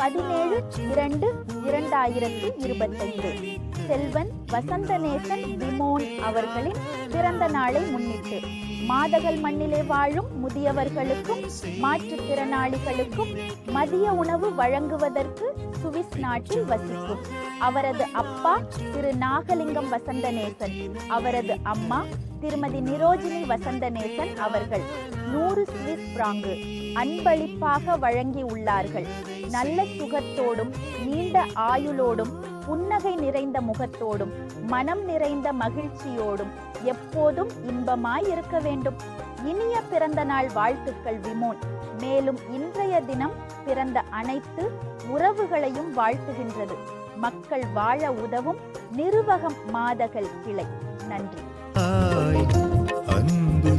பதினேழு இரண்டு இரண்டாயிரத்தி இருபத்தைந்து. செல்வன் வசந்தநேசன் விமோன் அவர்களின் பிறந்த நாளை முன்னிட்டு. மாதகள் மண்ணிலே வாழும் முதியவர்களுக்கும் மாற்றுத்திறனாளிகளுக்கும் மதிய உணவு வழங்குவதற்கு சுவிஸ் நாட்டில் வசிக்கும். அவரது அப்பா திரு நாகலிங்கம் வசந்தநேசன் அவரது அம்மா திருமதி நிரோஜினி வசந்தநேசன் அவர்கள் நூறு சுவிஸ் பிராங்கு அன்பளிப்பாக வழங்கி உள்ளார்கள் நல்ல சுகத்தோடும் நீண்ட ஆயுளோடும் புன்னகை நிறைந்த முகத்தோடும் மனம் நிறைந்த மகிழ்ச்சியோடும் எப்போதும் இன்பமாய் இருக்க வேண்டும். இனிய பிறந்த நாள் வாழ்த்துக்கள் விமோன். மேலும் இன்றைய தினம் பிறந்த அனைத்து உறவுகளையும் வாழ்த்துகின்றது. மக்கள் வாழ உதவும் நிருவகம் மாதகள் கிளை. நன்றி. அன்பு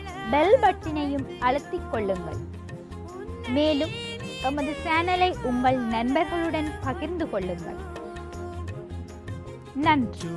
பெல் பட்டினையும் அழுத்திக் கொள்ளுங்கள். மேலும் எமது சேனலை உங்கள் நண்பர்களுடன் பகிர்ந்து கொள்ளுங்கள். நன்றி.